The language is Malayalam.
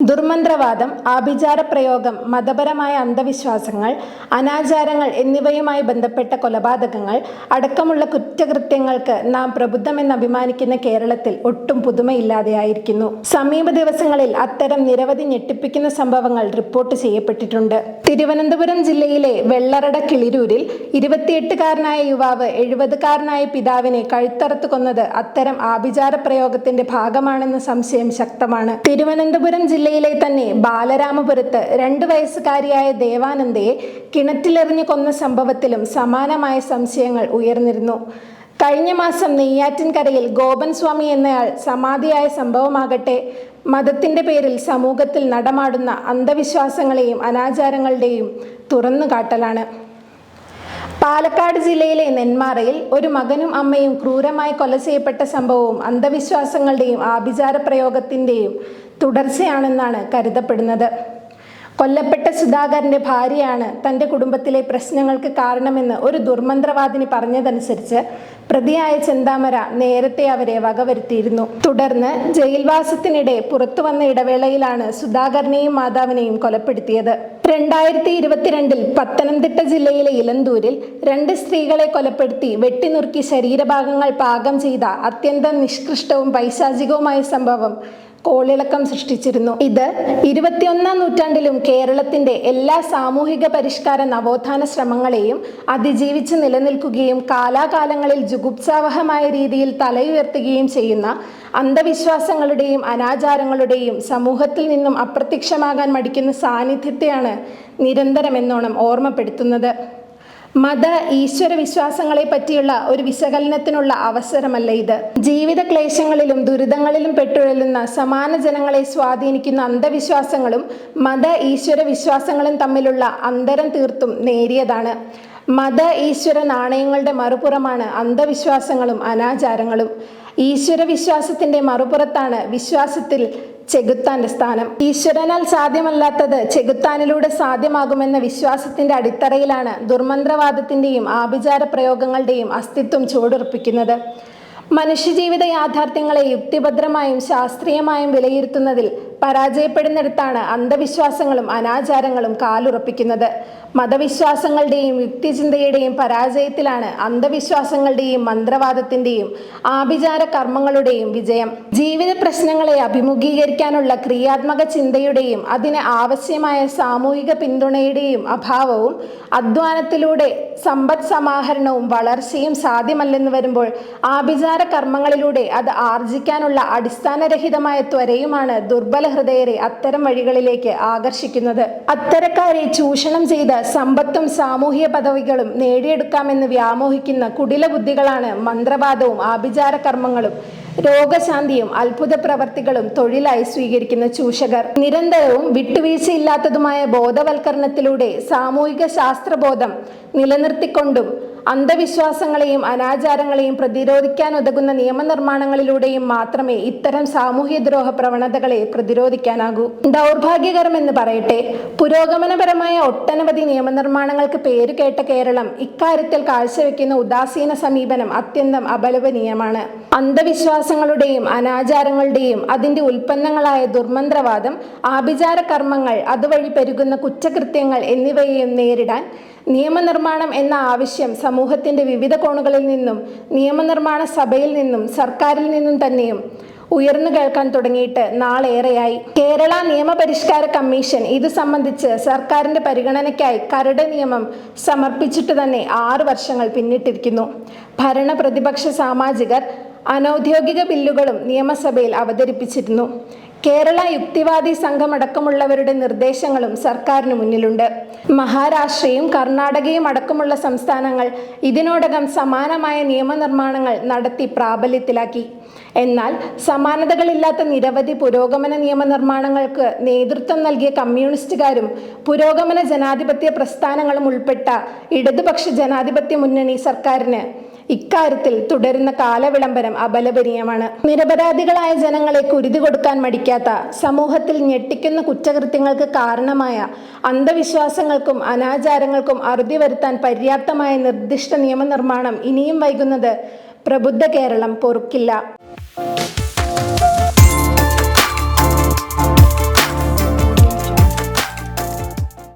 ദുർമന്ത്രവാദം ആഭിചാര പ്രയോഗം മതപരമായ അന്ധവിശ്വാസങ്ങൾ അനാചാരങ്ങൾ എന്നിവയുമായി ബന്ധപ്പെട്ട കൊലപാതകങ്ങൾ അടക്കമുള്ള കുറ്റകൃത്യങ്ങൾക്ക് നാം പ്രബുദ്ധമെന്ന് അഭിമാനിക്കുന്ന കേരളത്തിൽ ഒട്ടും പുതുമയില്ലാതെയായിരിക്കുന്നു. സമീപ ദിവസങ്ങളിൽ അത്തരം നിരവധി ഞെട്ടിപ്പിക്കുന്ന സംഭവങ്ങൾ റിപ്പോർട്ട് ചെയ്യപ്പെട്ടിട്ടുണ്ട്. തിരുവനന്തപുരം ജില്ലയിലെ വെള്ളറട കിളിരൂരിൽ ഇരുപത്തിയെട്ടുകാരനായ യുവാവ് എഴുപതുകാരനായ പിതാവിനെ കഴുത്തറുത്ത് കൊന്നത് അത്തരം ആഭിചാര പ്രയോഗത്തിന്റെ ഭാഗമാണെന്ന സംശയം ശക്തമാണ്. തിരുവനന്തപുരം ജില്ലയിലെ തന്നെ ബാലരാമപുരത്ത് രണ്ട് വയസ്സുകാരിയായ ദേവാനന്ദയെ കിണറ്റിലെറിഞ്ഞു കൊന്ന സംഭവത്തിലും സമാനമായ സംശയങ്ങൾ ഉയർന്നിരുന്നു. കഴിഞ്ഞ മാസം നെയ്യാറ്റിൻകരയിൽ ഗോപൻ സ്വാമി എന്നയാൾ സമാധിയായ സംഭവമാകട്ടെ മതത്തിന്റെ പേരിൽ സമൂഹത്തിൽ നടമാടുന്ന അന്ധവിശ്വാസങ്ങളെയും അനാചാരങ്ങളുടെയും തുറന്നുകാട്ടലാണ്. പാലക്കാട് ജില്ലയിലെ നെന്മാറയിൽ ഒരു മകനും അമ്മയും ക്രൂരമായി കൊല ചെയ്യപ്പെട്ട സംഭവവും അന്ധവിശ്വാസങ്ങളുടെയും ആഭിചാര പ്രയോഗത്തിന്റെയും തുടർച്ചയാണെന്നാണ് കരുതപ്പെടുന്നത്. കൊല്ലപ്പെട്ട സുധാകരന്റെ ഭാര്യയാണ് തന്റെ കുടുംബത്തിലെ പ്രശ്നങ്ങൾക്ക് കാരണമെന്ന് ഒരു ദുർമന്ത്രവാദിനി പറഞ്ഞതനുസരിച്ച് പ്രതിയായ ചെന്താമര നേരത്തെ അവരെ വകവരുത്തിയിരുന്നു. തുടർന്ന് ജയിൽവാസത്തിനിടെ പുറത്തു വന്ന ഇടവേളയിലാണ് സുധാകരനെയും മാതാവിനെയും കൊലപ്പെടുത്തിയത്. രണ്ടായിരത്തി ഇരുപത്തിരണ്ടിൽ പത്തനംതിട്ട ജില്ലയിലെ ഇലന്തൂരിൽ രണ്ട് സ്ത്രീകളെ കൊലപ്പെടുത്തി വെട്ടിനുറുക്കി ശരീരഭാഗങ്ങൾ പാകം ചെയ്ത അത്യന്തം നിഷ്കൃഷ്ടവും പൈശാചികവുമായ സംഭവം കോളിളക്കം സൃഷ്ടിച്ചിരുന്നു. ഇത് ഇരുപത്തിയൊന്നാം നൂറ്റാണ്ടിലും കേരളത്തിന്റെ എല്ലാ സാമൂഹിക പരിഷ്കാര നവോത്ഥാന ശ്രമങ്ങളെയും അതിജീവിച്ച് നിലനിൽക്കുകയും കാലാകാലങ്ങളിൽ ജുഗുപ്സാവഹമായ രീതിയിൽ തലയുയർത്തുകയും ചെയ്യുന്ന അന്ധവിശ്വാസങ്ങളുടെയും അനാചാരങ്ങളുടെയും സമൂഹത്തിൽ നിന്നും അപ്രത്യക്ഷമാകാൻ മടിക്കുന്ന സാന്നിധ്യത്തെയാണ് നിരന്തരം എന്നോണം ഓർമ്മപ്പെടുത്തുന്നത്. മത ഈശ്വര വിശ്വാസങ്ങളെ പറ്റിയുള്ള ഒരു വിശകലനത്തിനുള്ള അവസരമല്ല ഇത്. ജീവിത ക്ലേശങ്ങളിലും ദുരിതങ്ങളിലും പെട്ടുഴലുന്ന സമാന ജനങ്ങളെ സ്വാധീനിക്കുന്ന അന്ധവിശ്വാസങ്ങളും മത ഈശ്വര വിശ്വാസങ്ങളും തമ്മിലുള്ള അന്തരം തീർത്തും നേരിയതാണ്. മത ഈശ്വര നാണയങ്ങളുടെ മറുപുറമാണ് അന്ധവിശ്വാസങ്ങളും അനാചാരങ്ങളും. ഈശ്വര വിശ്വാസത്തിന്റെ മറുപുറത്താണ് വിശ്വാസത്തിൽ ചെകുത്താന്റെ സ്ഥാനം. ഈശ്വരനാൽ സാധ്യമല്ലാത്തത് ചെകുത്താനിലൂടെ സാധ്യമാകുമെന്ന വിശ്വാസത്തിന്റെ അടിത്തറയിലാണ് ദുർമന്ത്രവാദത്തിന്റെയും ആഭിചാര പ്രയോഗങ്ങളുടെയും അസ്തിത്വം ചുവടുറപ്പിക്കുന്നത്. മനുഷ്യജീവിത യാഥാർത്ഥ്യങ്ങളെ യുക്തിഭദ്രമായും ശാസ്ത്രീയമായും വിലയിരുത്തുന്നതിൽ പരാജയപ്പെടുന്നിടത്താണ് അന്ധവിശ്വാസങ്ങളും അനാചാരങ്ങളും കാലുറപ്പിക്കുന്നത്. മതവിശ്വാസങ്ങളുടെയും യുക്തിചിന്തയുടെയും പരാജയത്തിലാണ് അന്ധവിശ്വാസങ്ങളുടെയും മന്ത്രവാദത്തിന്റെയും ആഭിചാര കർമ്മങ്ങളുടെയും വിജയം. ജീവിത പ്രശ്നങ്ങളെ അഭിമുഖീകരിക്കാനുള്ള ക്രിയാത്മക ചിന്തയുടെയും അതിന് ആവശ്യമായ സാമൂഹിക പിന്തുണയുടെയും അഭാവവും അധ്വാനത്തിലൂടെ സമ്പദ് സമാഹരണവും വളർച്ചയും സാധ്യമല്ലെന്ന് വരുമ്പോൾ ആഭിചാര കർമ്മങ്ങളിലൂടെ അത് ആർജിക്കാനുള്ള അടിസ്ഥാനരഹിതമായ ത്വരയുമാണ് ദുർബല ഹൃദയരെ അത്തരം വഴികളിലേക്ക് ആകർഷിക്കുന്നത്. അത്തരക്കാരെ ചൂഷണം ചെയ്ത് സമ്പത്തും സാമൂഹിക പദവികളും നേടിയെടുക്കാമെന്ന് വ്യാമോഹിക്കുന്ന കുടില ബുദ്ധികളാണ് മന്ത്രവാദവും ആഭിചാര കർമ്മങ്ങളും രോഗശാന്തിയും അത്ഭുത പ്രവർത്തികളും തൊഴിലായി സ്വീകരിക്കുന്ന ചൂഷകർ. നിരന്തരവും വിട്ടുവീഴ്ചയില്ലാത്തതുമായ ബോധവൽക്കരണത്തിലൂടെ സാമൂഹിക ശാസ്ത്രബോധം നിലനിർത്തിക്കൊണ്ടും അന്ധവിശ്വാസങ്ങളെയും അനാചാരങ്ങളെയും പ്രതിരോധിക്കാൻ ഉതകുന്ന നിയമനിർമ്മാണങ്ങളിലൂടെയും മാത്രമേ ഇത്തരം സാമൂഹ്യദ്രോഹ പ്രവണതകളെ പ്രതിരോധിക്കാനാകൂ. ദൗർഭാഗ്യകരമെന്ന് പറയട്ടെ പുരോഗമനപരമായ ഒട്ടനവധി നിയമനിർമ്മാണങ്ങൾക്ക് പേരുകേട്ട കേരളം ഇക്കാര്യത്തിൽ കാഴ്ചവെക്കുന്ന ഉദാസീന സമീപനം അത്യന്തം അപലപനീയമാണ്. അന്ധവിശ്വാസങ്ങളുടെയും അനാചാരങ്ങളുടെയും അതിന്റെ ഉൽപ്പന്നങ്ങളായ ദുർമന്ത്രവാദം ആഭിചാര കർമ്മങ്ങൾ അതുവഴി പെരുകുന്ന കുറ്റകൃത്യങ്ങൾ എന്നിവയെയും നേരിടാൻ നിയമനിർമ്മാണം എന്ന ആവശ്യം സമൂഹത്തിന്റെ വിവിധ കോണുകളിൽ നിന്നും നിയമനിർമ്മാണ സഭയിൽ നിന്നും സർക്കാരിൽ നിന്നും തന്നെയും ഉയർന്നു കേൾക്കാൻ തുടങ്ങിയിട്ട് നാളേറെയായി. കേരള നിയമപരിഷ്കാര കമ്മീഷൻ ഇത് സംബന്ധിച്ച് സർക്കാരിന്റെ പരിഗണനയ്ക്കായി കരട് നിയമം സമർപ്പിച്ചിട്ട് തന്നെ ആറു വർഷങ്ങൾ പിന്നിട്ടിരിക്കുന്നു. ഭരണ പ്രതിപക്ഷ സാമാജികർ അനൗദ്യോഗിക ബില്ലുകളും നിയമസഭയിൽ അവതരിപ്പിച്ചിരുന്നു. കേരള യുക്തിവാദി സംഘമടക്കമുള്ളവരുടെ നിർദ്ദേശങ്ങളും സർക്കാരിന് മുന്നിലുണ്ട്. മഹാരാഷ്ട്രയും കർണാടകയും അടക്കമുള്ള സംസ്ഥാനങ്ങൾ ഇതിനോടകം സമാനമായ നിയമനിർമ്മാണങ്ങൾ നടത്തി പ്രാബല്യത്തിലാക്കി. എന്നാൽ സമാനതകളില്ലാത്ത നിരവധി പുരോഗമന നിയമനിർമ്മാണങ്ങൾക്ക് നേതൃത്വം നൽകിയ കമ്മ്യൂണിസ്റ്റുകാരും പുരോഗമന ജനാധിപത്യ പ്രസ്ഥാനങ്ങളും ഉൾപ്പെട്ട ഇടതുപക്ഷ ജനാധിപത്യ മുന്നണി സർക്കാരിന് ഇക്കാര്യത്തിൽ തുടരുന്ന കാലവിളംബരം അപലപനീയമാണ്. നിരപരാധികളായ ജനങ്ങളെ കുരുതി കൊടുക്കാൻ മടിക്കാത്ത സമൂഹത്തിൽ ഞെട്ടിക്കുന്ന കുറ്റകൃത്യങ്ങൾക്ക് കാരണമായ അന്ധവിശ്വാസങ്ങൾക്കും അനാചാരങ്ങൾക്കും അറുതി വരുത്താൻ പര്യാപ്തമായ നിർദ്ദിഷ്ട നിയമനിർമ്മാണം ഇനിയും വൈകുന്നത് പ്രബുദ്ധ കേരളം പൊറുക്കില്ല.